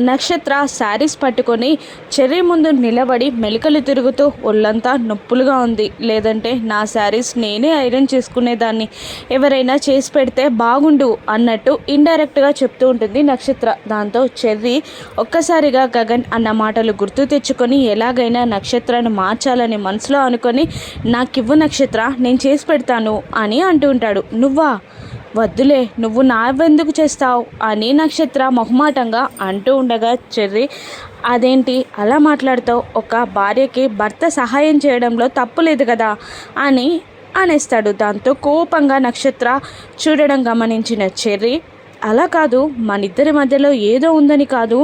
నక్షత్ర శారీస్ పట్టుకొని చెర్రీ ముందు నిలబడి మెలికలు తిరుగుతూ ఒళ్ళంతా నొప్పులుగా ఉంది. లేదంటే నా శారీస్ నేనే ఐరన్ చేసుకునేదాన్ని. ఎవరైనా చేసి పెడితే బాగుండు అన్నట్టు ఇండైరెక్ట్గా చెప్తూ ఉంటుంది నక్షత్ర. దాంతో చెర్రీ ఒక్కసారిగా గగన్ అన్న మాటలు గుర్తు తెచ్చుకొని ఎలాగైనా నక్షత్రాన్ని మార్చాలని మనసులో అనుకొని నాకివ్వు నక్షత్ర నేను చేసి పెడతాను అని అంటూ ఉంటాడు. నువ్వా? వద్దులే నువ్వు నావెందుకు చేస్తావు? అని నక్షత్ర మొహమాటంగా అంటూ ఉండగా చెర్రి అదేంటి అలా మాట్లాడుతావు? ఒక భార్యకి భర్త సహాయం చేయడంలో తప్పు లేదు కదా? అని అనేస్తాడు. దాంతో కోపంగా నక్షత్ర చూడడం గమనించిన చెర్రి అలా కాదు మన ఇద్దరి మధ్యలో ఏదో ఉందని కాదు.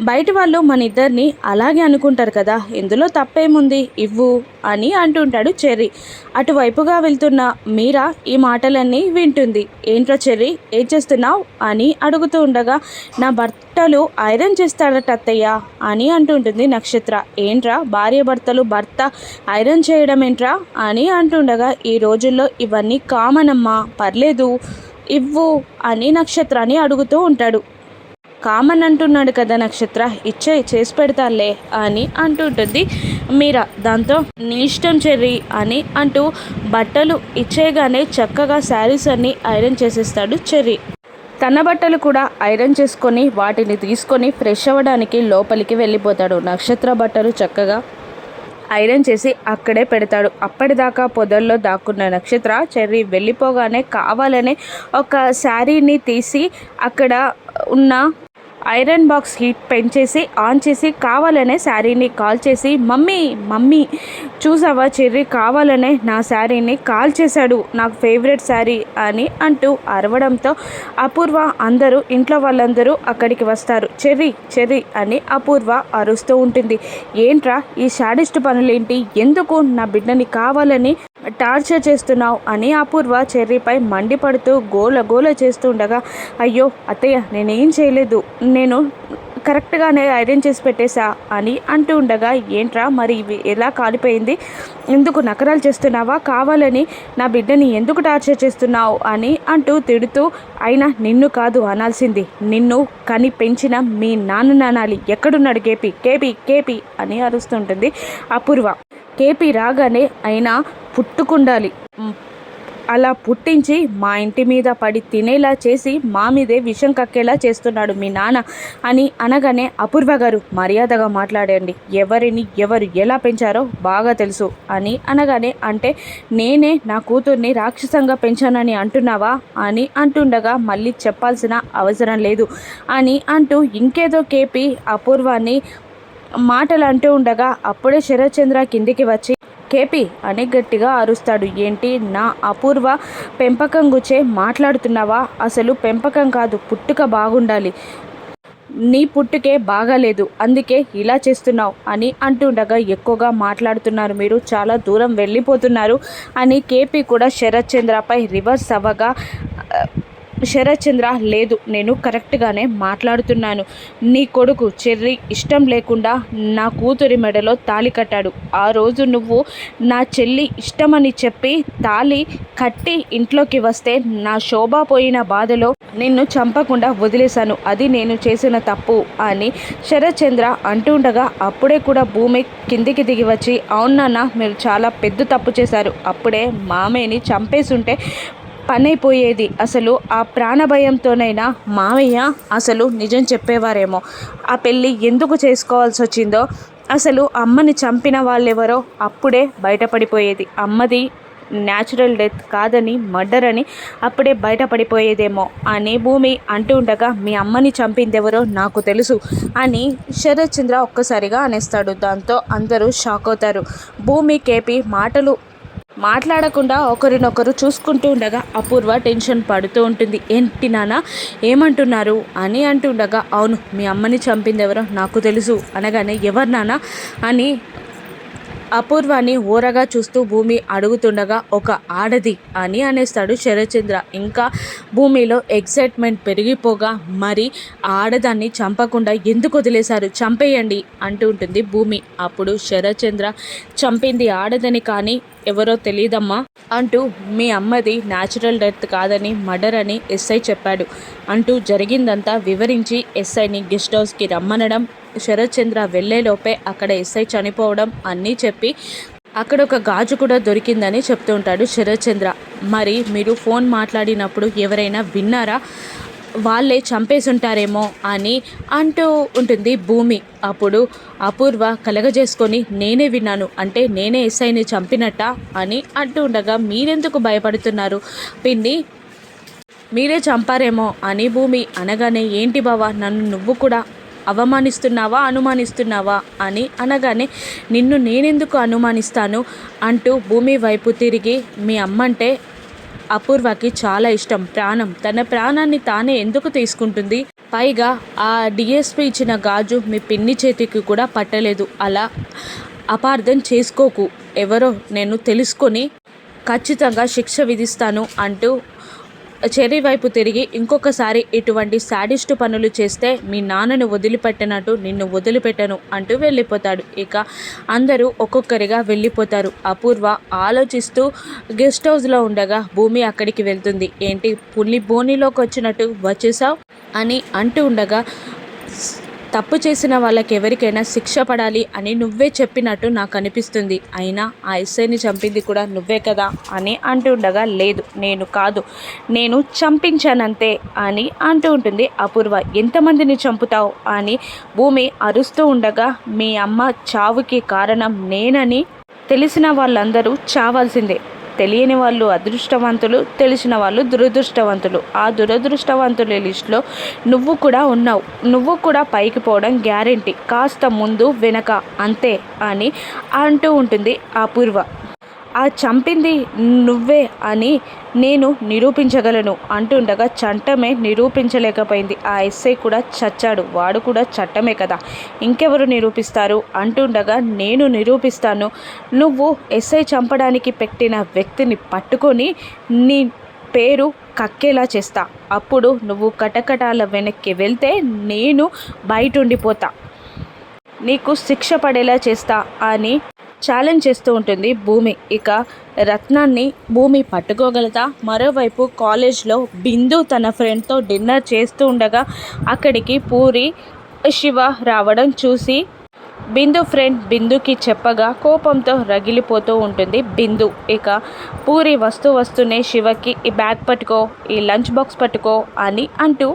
బయట వాళ్ళు మన ఇద్దరిని అలాగే అనుకుంటారు కదా ఇందులో తప్పేముంది? ఇవ్వు అని అంటుంటాడు చెర్రీ. అటువైపుగా వెళ్తున్న మీరా ఈ మాటలన్నీ వింటుంది. ఏంట్రా చెర్రీ ఏం చేస్తున్నావు? అని అడుగుతూ ఉండగా నా భర్తలు ఐరన్ చేస్తాడట అత్తయ్య అని అంటుంటుంది నక్షత్ర. ఏంట్రా భార్య భర్తలు భర్త ఐరన్ చేయడం ఏంట్రా? అని అంటుండగా ఈ రోజుల్లో ఇవన్నీ కామన్ అమ్మా పర్లేదు ఇవ్వు అని నక్షత్రాన్ని అడుగుతూ ఉంటాడు. కామన్ అంటున్నాడు కదా నక్షత్ర ఇచ్చే చేసి పెడతాలే అని అంటుంటుంది మీరా. దాంతో నీ ఇష్టం చెర్రీ అని అంటూ బట్టలు ఇచ్చేయగానే చక్కగా శారీస్ అన్ని ఐరన్ చేసేస్తాడు చెర్రీ. తన బట్టలు కూడా ఐరన్ చేసుకొని వాటిని తీసుకొని ఫ్రెష్ అవ్వడానికి లోపలికి వెళ్ళిపోతాడు. నక్షత్ర బట్టలు చక్కగా ఐరన్ చేసి అక్కడే పెడతాడు. అప్పటిదాకా పొదల్లో దాక్కున్న నక్షత్ర చెర్రీ వెళ్ళిపోగానే కావాలనే ఒక శారీని తీసి అక్కడ ఉన్న ఐరన్ బాక్స్ హీట్ పెంచేసి ఆన్ చేసి కావాలనే శారీని కాల్ చేసి మమ్మీ మమ్మీ చూసావా చెర్రీ? కావాలనే నా శారీని కాల్ చేశాడు. నాకు ఫేవరెట్ శారీ అని అంటూ అరవడంతో అపూర్వ అందరూ ఇంట్లో వాళ్ళందరూ అక్కడికి వస్తారు. చెర్రీ చెర్రీ అని అపూర్వ అరుస్తూ ఉంటుంది. ఏంట్రా ఈ షాడిస్ట్ పనులేంటి? ఎందుకు నా బిడ్డని కావాలని టార్చర్ చేస్తున్నావు అని అపూర్వ చెర్రీపై మండిపడుతూ గోల గోల చేస్తుండగా అయ్యో అత్తయ్య నేనేం చేయలేదు. నేను కరెక్ట్గానే ఐరన్ చేసి పెట్టేశా అని అంటూ ఉండగా ఏంట్రా మరి ఇవి ఎలా కాలిపోయింది? ఎందుకు నకరాలు చేస్తున్నావా? కావాలని నా బిడ్డని ఎందుకు టార్చర్ చేస్తున్నావు? అని అంటూ తిడుతూ అయినా నిన్ను కాదు అనాల్సింది. నిన్ను కని పెంచిన మీ నాన్న అనాలి ఎక్కడున్నాడు కేపీ? KP KP! అని అరుస్తుంటుంది అపూర్వ. కేపీ రాగానే అయినా పుట్టుకుండాలి. అలా పుట్టించి మా ఇంటి మీద పడి తినేలా చేసి మా మీదే విషం కక్కేలా చేస్తున్నాడు మీ నాన్న అని అనగానే అపూర్వ గారు మర్యాదగా మాట్లాడండి. ఎవరిని ఎవరు ఎలా పెంచారో బాగా తెలుసు అని అనగానే అంటే నేనే నా కూతుర్ని రాక్షసంగా పెంచానని అంటున్నావా అని అంటుండగా మళ్ళీ చెప్పాల్సిన అవసరం లేదు అని అంటూ ఇంకేదో కేపి అపూర్వాన్ని మాటలు అంటూ ఉండగా అప్పుడే శరత్చంద్ర కిందికి వచ్చి కేపీ అని గట్టిగా అరుస్తాడు. ఏంటి? నా అపూర్వ పెంపకం గుచే మాట్లాడుతున్నావా? అసలు పెంపకం కాదు పుట్టుక బాగుండాలి. నీ పుట్టుకే బాగాలేదు అందుకే ఇలా చేస్తున్నావు అని అంటుండగా ఎక్కువగా మాట్లాడుతున్నారు. మీరు చాలా దూరం వెళ్ళిపోతున్నారు అని కేపీ కూడా శరత్ చంద్రపై రివర్స్ అవ్వగా శరత్చంద్ర శరత్ చంద్ర లేదు నేను కరెక్ట్గానే మాట్లాడుతున్నాను. నీ కొడుకు చెర్రి ఇష్టం లేకుండా నా కూతురి మెడలో తాళి కట్టాడు. ఆ రోజు నువ్వు నా చెల్లి ఇష్టమని చెప్పి తాళి కట్టి ఇంట్లోకి వస్తే నా శోభ పోయిన బాధలో నిన్ను చంపకుండా వదిలేశాను. అది నేను చేసిన తప్పు అని శరత్ చంద్ర అంటుండగా అప్పుడే కూడా భూమి కిందికి దిగి వచ్చి అవును నాన్న మీరు చాలా పెద్ద తప్పు చేశారు. అప్పుడే మామయ్యని చంపేసుంటే పనైపోయేది. అసలు ఆ ప్రాణభయంతోనైనా మావయ్య అసలు నిజం చెప్పేవారేమో. ఆ పెళ్ళి ఎందుకు చేసుకోవాల్సి వచ్చిందో అసలు అమ్మని చంపిన వాళ్ళెవరో అప్పుడే బయటపడిపోయేది. అమ్మది న్యాచురల్ డెత్ కాదని మర్డర్ అని అప్పుడే బయటపడిపోయేదేమో. అని భూమి అంటూ ఉండగా మీ అమ్మని చంపిందెవరో నాకు తెలుసు అని శరత్ చంద్ర ఒక్కసారిగా అనేస్తాడు. దాంతో అందరూ షాక్ అవుతారు. భూమి కేపి మాటలు మాట్లాడకుండా ఒకరినొకరు చూసుకుంటూ ఉండగా అపూర్వ టెన్షన్ పడుతూ ఉంటుంది. ఏంటి నాన్న ఏమంటున్నారు? అని అంటుండగా అవును మీ అమ్మని చంపింది ఎవరో నాకు తెలుసు అనగానే ఎవరు నాన్న? అని అపూర్వాన్ని ఊరగా చూస్తూ భూమి అడుగుతుండగా ఒక ఆడది అని అనేస్తాడు శరచంద్ర ఇంకా భూమిలో ఎక్సైట్మెంట్ పెరిగిపోగా మరి ఆ ఆడదాన్ని చంపకుండా ఎందుకు వదిలేశారు? చంపేయండి అంటూ ఉంటుంది భూమి. అప్పుడు శరచంద్ర చంపింది ఆడదని కానీ ఎవరో తెలియదమ్మా అంటూ మీ అమ్మది న్యాచురల్ డెత్ కాదని మర్డర్ అని ఎస్ఐ చెప్పాడు. అంటూ జరిగిందంతా వివరించి ఎస్ఐని గెస్ట్ హౌస్కి రమ్మనడం శరత్ చంద్ర వెళ్ళేలోపే అక్కడ ఎస్ఐ చనిపోవడం అన్నీ చెప్పి అక్కడ ఒక గాజు కూడా దొరికిందని చెప్తూ ఉంటాడు శరత్ చంద్ర. మరి మీరు ఫోన్ మాట్లాడినప్పుడు ఎవరైనా విన్నారా? వాళ్ళే చంపేసి ఉంటారేమో అని అంటూ ఉంటుంది భూమి. అప్పుడు అపూర్వ కలగజేసుకొని నేనే విన్నాను. అంటే నేనే ఎస్ఐని చంపినట్ట? అని అంటూ ఉండగా మీరెందుకు భయపడుతున్నారు? పిన్ని మీరే చంపారేమో అని భూమి అనగానే ఏంటి బావా నన్ను నువ్వు కూడా అవమానిస్తున్నావా అనుమానిస్తున్నావా? అని అనగానే నిన్ను నేనెందుకు అనుమానిస్తాను? అంటూ భూమి వైపు తిరిగి మీ అమ్మంటే అపూర్వకి చాలా ఇష్టం. ప్రాణం. తన ప్రాణాన్ని తానే ఎందుకు తీసుకుంటుంది? పైగా ఆ డిఎస్పి ఇచ్చిన గాజు మీ పిన్ని చేతికి కూడా పట్టలేదు. అలా అపార్థం చేసుకోకు. ఎవరో నేను తెలుసుకొని ఖచ్చితంగా శిక్ష విధిస్తాను అంటూ చెర్రీ వైపు తిరిగి ఇంకొకసారి ఇటువంటి శాడిస్టు పనులు చేస్తే మీ నాన్నను వదిలిపెట్టినట్టు నిన్ను వదిలిపెట్టను అంటూ వెళ్ళిపోతాడు. ఇక అందరూ ఒక్కొక్కరిగా వెళ్ళిపోతారు. అపూర్వ ఆలోచిస్తూ గెస్ట్ హౌస్లో ఉండగా భూమి అక్కడికి వెళ్తుంది. ఏంటి పులి బోనిలోకి వచ్చినట్టు వచ్చేసావు అని అంటూ ఉండగా తప్పు చేసిన వాళ్ళకి ఎవరికైనా శిక్ష పడాలి అని నువ్వే చెప్పినట్టు నాకు అనిపిస్తుంది. అయినా ఆ ఎస్ఐని చంపింది కూడా నువ్వే కదా అని అంటుండగా లేదు నేను కాదు నేను చంపించానంతే అని అంటూ ఉంటుంది అపూర్వ. ఎంతమందిని చంపుతావు అని భూమి అరుస్తూ ఉండగా మీ అమ్మ చావుకి కారణం నేనని తెలిసిన వాళ్ళందరూ చావాల్సిందే. తెలియని వాళ్ళు అదృష్టవంతులు తెలిసిన వాళ్ళు దురదృష్టవంతులు. ఆ దురదృష్టవంతుల లిస్టులో నువ్వు కూడా ఉన్నావు. నువ్వు కూడా పైకి పోవడం గ్యారంటీ. కాస్త ముందు వెనక అంతే అని అంటూ ఉంటుంది అపూర్వ. ఆ చంపింది నువ్వే అని నేను నిరూపించగలను అంటుండగా చట్టమే నిరూపించలేకపోయింది. ఆ ఎస్ఐ కూడా చచ్చాడు. వాడు కూడా చట్టమే కదా. ఇంకెవరు నిరూపిస్తారు? అంటుండగా నేను నిరూపిస్తాను. నువ్వు ఎస్ఐ చంపడానికి పెట్టిన వ్యక్తిని పట్టుకొని నీ పేరు కక్కేలా చేస్తా. అప్పుడు నువ్వు కటకటాల వెనక్కి వెళ్తే నేను బయట ఉండిపోతా నీకు శిక్ష పడేలా చేస్తా అని ఛాలెంజ్ చేస్తూ ఉంటుంది భూమి. ఇక రత్నాన్ని భూమి పట్టుకోగలదా? మరోవైపు కాలేజ్లో బిందు తన ఫ్రెండ్తో డిన్నర్ చేస్తూ ఉండగా అక్కడికి పూరి శివ రావడం చూసి బిందు ఫ్రెండ్ బిందుకి చెప్పగా కోపంతో రగిలిపోతూ ఉంటుంది బిందు. ఇక పూరి వస్తూ వస్తూనే శివకి ఈ బ్యాగ్ పట్టుకో ఈ లంచ్ బాక్స్ పట్టుకో అని అంటూ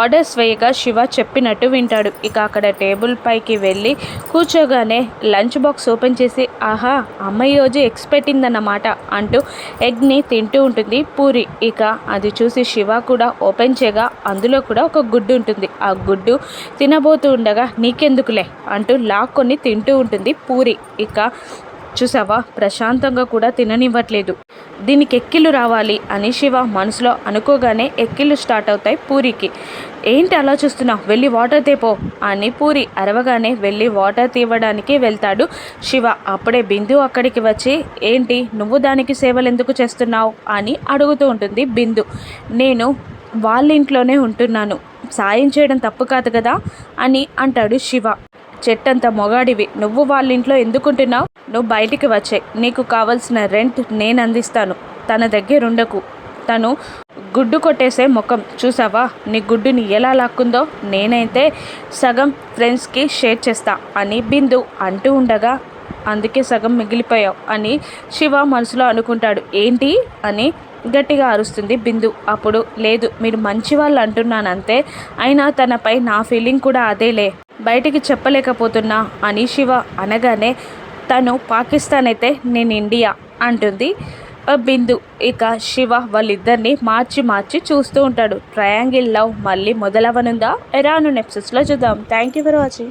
ఆర్డర్స్ వేయగా శివ చెప్పినట్టు వింటాడు. ఇక అక్కడ టేబుల్ పైకి వెళ్ళి కూర్చోగానే లంచ్ బాక్స్ ఓపెన్ చేసి ఆహా అమ్మాయి ఈరోజు ఎగ్స్ పెట్టిందన్నమాట అంటూ ఎగ్ని తింటూ ఉంటుంది పూరి. ఇక అది చూసి శివ కూడా ఓపెన్ చేయగా అందులో కూడా ఒక గుడ్డు ఉంటుంది. ఆ గుడ్డు తినబోతూ ఉండగా నీకెందుకులే అంటూ లాక్ కొన్ని తింటూ ఉంటుంది. పూరి. ఇక చూసావా? ప్రశాంతంగా కూడా తిననివ్వట్లేదు. దీనికి ఎక్కిళ్ళు రావాలి అని శివ మనసులో అనుకోగానే ఎక్కిళ్ళు స్టార్ట్ అవుతాయి పూరికి. ఏంటి అలా చూస్తున్నావు? వెళ్ళి వాటర్ తేపో అని పూరి అరవగానే వెళ్ళి వాటర్ తీవడానికి వెళ్తాడు శివ. అప్పుడే బిందు అక్కడికి వచ్చి ఏంటి? నువ్వు దానికి సేవలు ఎందుకు చేస్తున్నావు? అని అడుగుతూ ఉంటుంది బిందు. నేను వాళ్ళ ఇంట్లోనే ఉంటున్నాను. సాయం చేయడం తప్పు కాదు కదా? అని అంటాడు శివ. చెట్టంత మొగాడివి. నువ్వు వాళ్ళ ఇంట్లో ఎందుకుంటున్నావు? నువ్వు బయటికి వచ్చే. నీకు కావలసిన రెంట్ నేను అందిస్తాను. తన దగ్గర ఉండకు తను గుడ్డు కొట్టేసే ముఖం. చూసావా? నీ గుడ్డుని ఎలా లాక్కుందో నేనైతే సగం ఫ్రెండ్స్కి షేర్ చేస్తా అని బిందు అంటూ ఉండగా అందుకే సగం మిగిలిపోయావు అని శివ మనసులో అనుకుంటాడు. ఏంటి? అని గట్టిగా అరుస్తుంది బిందు. అప్పుడు లేదు మీరు మంచి వాళ్ళు అంటున్నాను అంతే అయినా తనపై నా ఫీలింగ్ కూడా అదేలే. బయటికి చెప్పలేకపోతున్నా అని శివ అనగానే తను పాకిస్తాన్ అయితే నేను ఇండియా అంటుంది. బిందు ఇక శివ వాళ్ళిద్దరిని మార్చి మార్చి చూస్తూ ఉంటాడు. ట్రయాంగిల్ లవ్ మళ్ళీ మొదలవనుందా? ఎరాను నెప్సెస్లో చూద్దాం. Thank you for watching